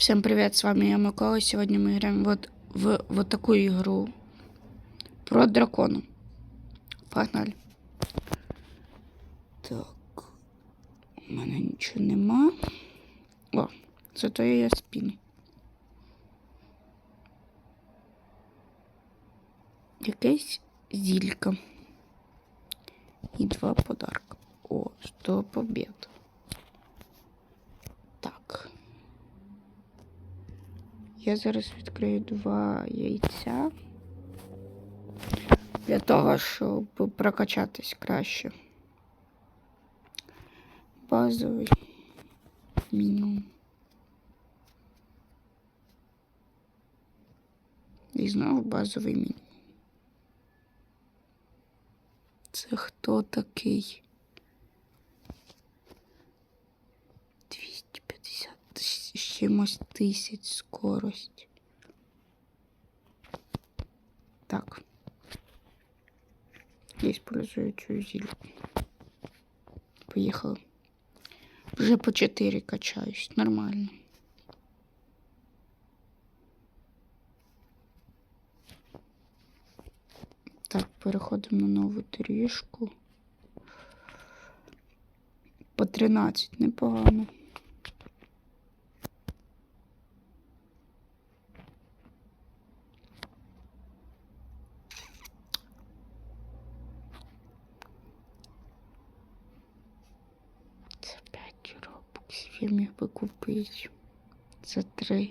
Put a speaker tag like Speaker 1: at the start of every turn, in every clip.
Speaker 1: Всем привет, с вами я Микола. Сегодня мы играем вот в вот такую игру про дракона. Погнали. Так. У мене нічого нема. О, зато є спін. Якесь зілька. І два подарка. О, 100 побед. Так. Я зараз відкрию два яйця для того, щоб прокачатись краще. Базовий мінімум. І знову базовий мінімум. Це хто такий? 250 з чимось тисяч скорость. Так. Я использую цю зільку. Поїхали. Вже по 4 качаюсь. Нормально. Так, переходимо на нову трішку. По 13 непогано. Це 5 робоксів я міг би купити. Це 3.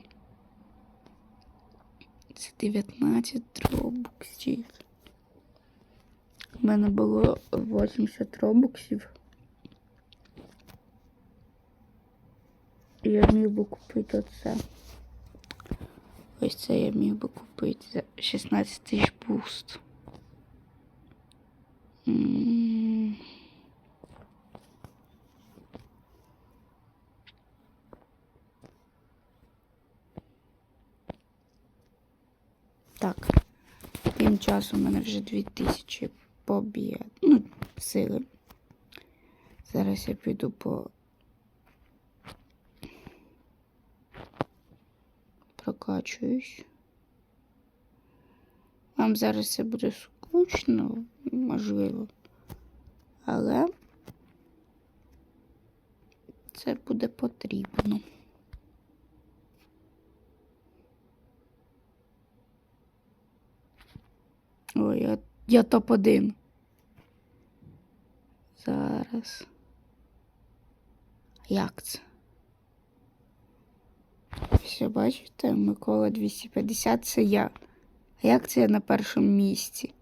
Speaker 1: Це 19 робоксів. У мене було 80 робоксів. Я міг би купити оце. Ось це я міг би купити за 16 тисяч буст. М. Так. Тим у мене вже 2000 побід. Ну, сили. Зараз я піду по. Прокачуюсь. Вам зараз це буде скучно, можливо. Але це буде потрібно. Ой, я, я топ-1. Зараз. Як це? Все, бачите, Микола 250 це я. А як це я на першому місці?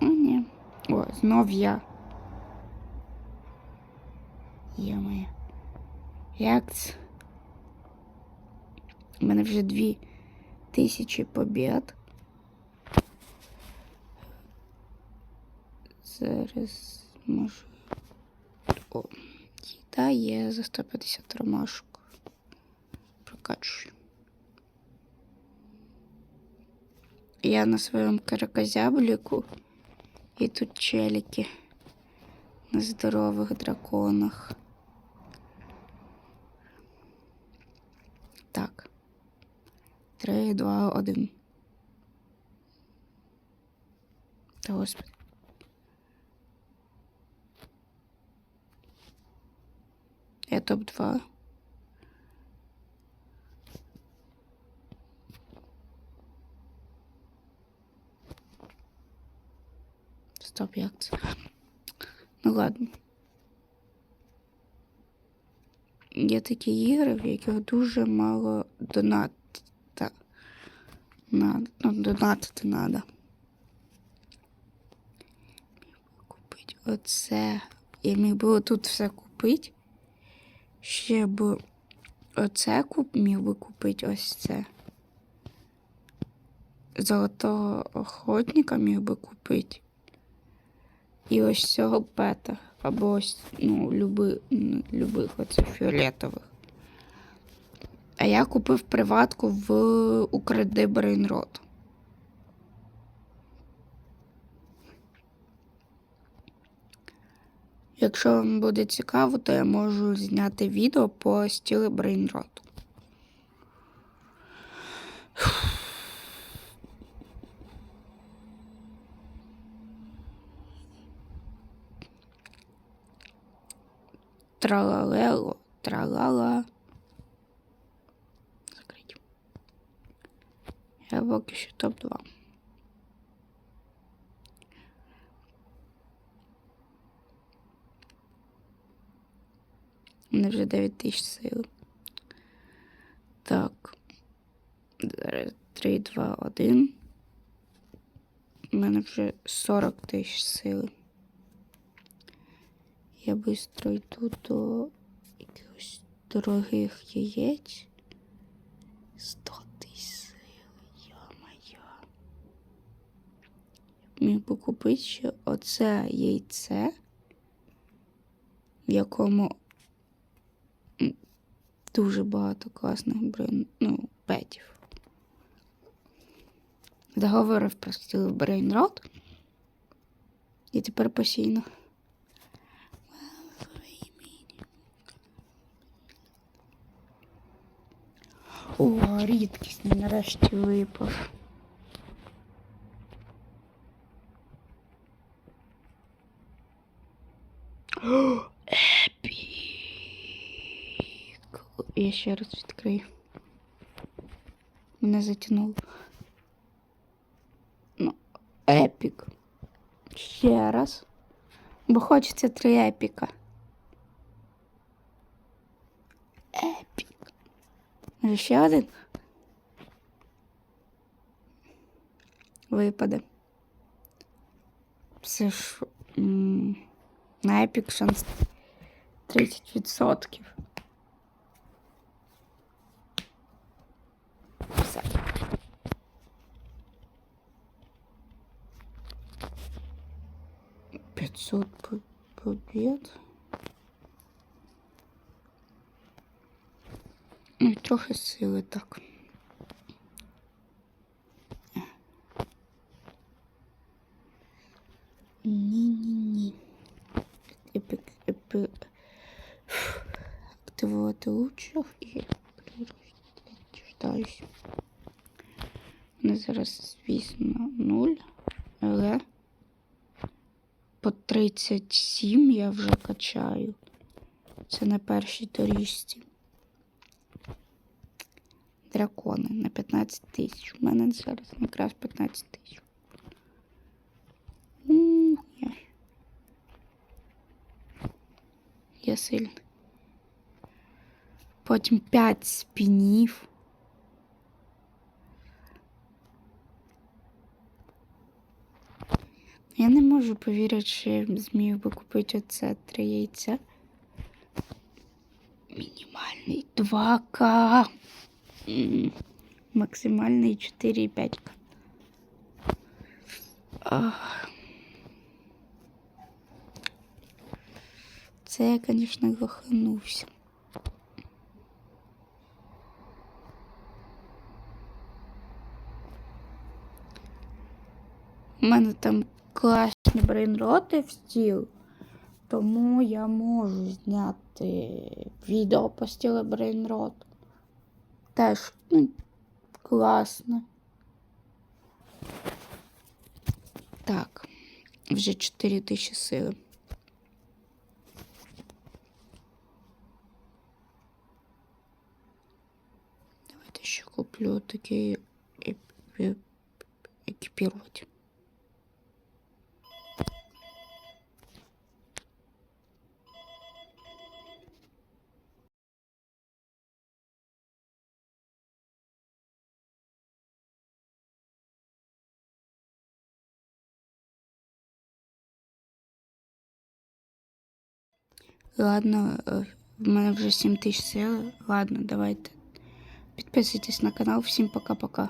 Speaker 1: О, ні. О, знов я. Є моє. Як це? У мене вже дві тисячі побід. Зараз можу. О, їда є за 150 ромашок. Прокачую. Я на своєму каракозябліку. І тут челіки на здорових драконах. 3, 2, 1. Та господи. Я топ-2. Стоп, як це? Ну ладно. Є такі ігри, в яких дуже мало донат. Надо, ну, донатити треба. Купити оце. Я міг би тут все купити. Ще б оце куп, міг би купити ось це. Золотого охотника міг би купити. І ось цього пета. Або ось, ну, люби, любих оцих фіолетових. А я купив приватку в Укради Брейнрот. Якщо вам буде цікаво, то я можу зняти відео по стілі брейнроту. Тралалело, тралала. Закрить. Я поки що топ-2. Мене вже 9 тисяч сил. Так. Зараз 3, 2, 1. У мене вже 40 тисяч сили. Я швидко йду до якихось дорогих яєць. 100 тисяч сили, йо-моє. Міг би купити ще оце яйце, в якому дуже багато класних брейн, ну, петів. Договорив про стіл брейнрот. І тепер постійно. О, рідкісний нарешті випав. Я ще раз відкрию. Мене затягнуло. Ну, епік. Ще раз. Бо хочеться три епіка. Епік. Може ще один? Випаде. Це ж м, на епік шанс 30%. 500 побід. Ну, трохи сили так. Ні-ні-ні. Епік, епік. Активувати лучших і прирождаюсь. Мене зараз, звісно, нуль, але по 37 я вже качаю. Це на першій доріжці. Дракони на 15 тисяч. У мене зараз якраз 15 тисяч. Я, сильний. Потім 5 спінів. Я не можу повірити, що зміг би купити оце три яйця. Мінімальний 2К. М, Максимальний 4,5К. Це я, звісно, лоханувся. У мене там класні брейнроти в стіл, тому я можу зняти відео по стілу брейнрот. Теж ну, класно. Так, вже 4 тисячі сили. Давайте ще куплю такий екіпірувати. Ладно, е, в мене вже 7 тисяч сил. Ладно, давайте. Підписуйтесь на канал. Всім пока-пока.